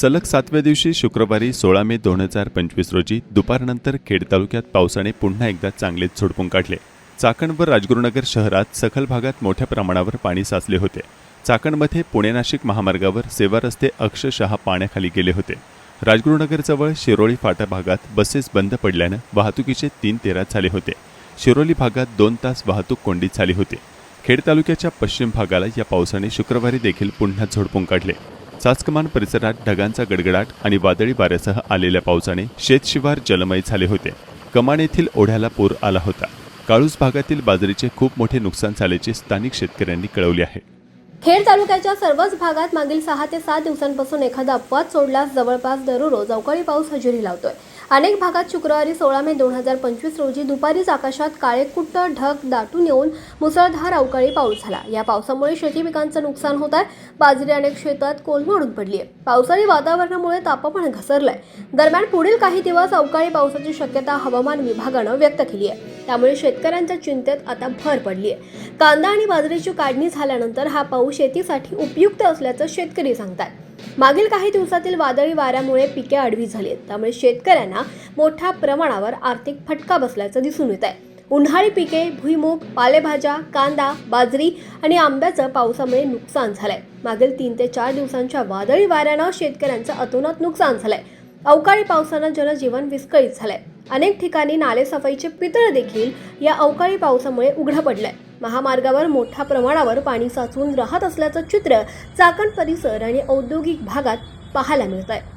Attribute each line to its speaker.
Speaker 1: सलग सातव्या दिवशी शुक्रवारी सोळा मे दोन हजार पंचवीस रोजी दुपारनंतर खेड तालुक्यात पावसाने पुन्हा एकदा चांगलेच झोडपून काढले. चाकण व राजगुरुनगर शहरात सखल भागात मोठ्या प्रमाणावर पाणी साचले होते. चाकणमध्ये पुणे नाशिक महामार्गावर सेवा रस्ते अक्षरशः पाण्याखाली गेले होते. राजगुरुनगरजवळ शिरोळी फाटा भागात बसेस बंद पडल्यानं वाहतुकीचे तीन तेरा झाले होते. शिरोली भागात दोन तास वाहतूक कोंडीत झाली होती. खेड तालुक्याच्या पश्चिम भागाला या पावसाने शुक्रवारी देखील पुन्हा झोडपून काढले. चाचकमान परिसरात ढगांचा गडगडाट आणि वादळी वाऱ्यासह आलेल्या पावसाने शेतशिवार जलमय झाले होते. कमान येथील ओढ्याला पूर आला होता. काळूस भागातील बाजरीचे खूप मोठे नुकसान झाल्याचे स्थानिक शेतकऱ्यांनी कळवले आहे.
Speaker 2: खेड तालुक्याच्या सर्वच भागात मागील सहा ते सात दिवसांपासून एखादा अपवाद सोडल्यास जवळपास दररोज अवकाळी पाऊस हजेरी लावतोय. अनेक भागात शुक्रवारी सोळा मे दोन हजार पंचवीस रोजी दुपारीच आकाशात काळेकुट्ट ढग दाटून येऊन मुसळधार अवकाळी पाऊस झाला. या पावसामुळे शेती पिकांचं नुकसान होत आहे. बाजरी अनेक शेतात कोलमडून पडली आहे पावसाळी वातावरणामुळे तापमान घसरलंय. दरम्यान पुढील काही दिवस अवकाळी पावसाची शक्यता हवामान विभागानं व्यक्त केली आहे त्यामुळे शेतकऱ्यांच्या चिंतेत आता भर पडली आहे कांदा आणि बाजरीची काढणी झाल्यानंतर हा पाऊस शेतीसाठी उपयुक्त असल्याचं शेतकरी सांगतात मागील काही दिवसातील वादळी वाऱ्यामुळे पिके आडवी झाली आहेत. त्यामुळे शेतकऱ्यांना मोठ्या प्रमाणावर आर्थिक फटका बसल्याचं दिसून येत आहे उन्हाळी पिके भुईमूग पालेभाज्या कांदा बाजरी आणि आंब्याचं पावसामुळे नुकसान झालंय. मागील तीन ते चार दिवसांच्या वादळी वाऱ्यानं शेतकऱ्यांचं अतोनात नुकसान झालंय. अवकाळी पावसानं जनजीवन विस्कळीत झालंय. अनेक ठिकाणी नालेसफाईचे पितळ देखील या अवकाळी पावसामुळे उघडं पडलंय. महामार्गावर मोठ्या प्रमाणावर पाणी साचून राहत असल्याचं चित्र चाकण परिसर आणि औद्योगिक भागात पाहायला मिळत आहे